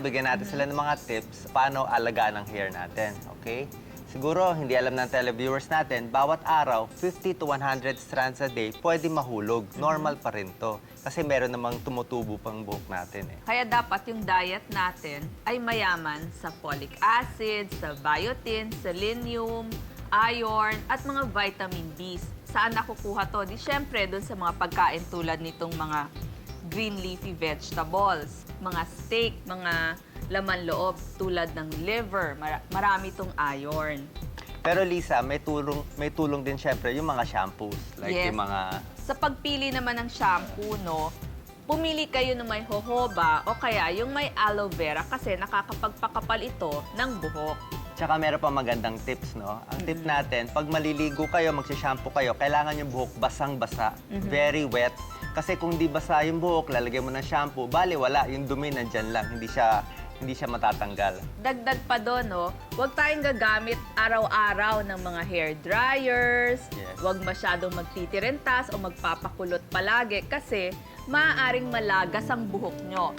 Bigyan natin sila ng mga tips paano alagaan ang hair natin, okay? Siguro, hindi alam ng televiewers natin, bawat araw, 50 to 100 strands a day, pwede mahulog. Normal pa rin to. Kasi meron namang tumutubo pang buhok natin eh. Kaya dapat yung diet natin ay mayaman sa folic acid, sa biotin, selenium, iron, at mga vitamin B. Saan nakukuha to? Di syempre, doon sa mga pagkain tulad nitong mga green leafy vegetables, mga steak, mga laman loob tulad ng liver. Mara- marami itong iron. Pero Lisa, may tulong, may tulong din syempre yung mga shampoos. Like Yes. yung mga Sa pagpili naman ng shampoo, no, pumili kayo ng may jojoba o kaya yung may aloe vera kasi nakakapagpakapal ito ng buhok. Tsaka meron pa magandang tips, no? Ang tip natin, pag maliligo kayo, magsishampoo kayo, kailangan yung buhok basang-basa, very wet. Kasi kung di basa yung buhok, lalagyan mo ng shampoo, bali wala, yung dumi nandyan lang, hindi siya, hindi siya matatanggal. Dagdag pa doon, no, huwag tayong gagamit araw-araw ng mga hair dryers, Yes. huwag masyadong magtitirentas o magpapakulot palagi kasi maaaring malagas ang buhok nyo.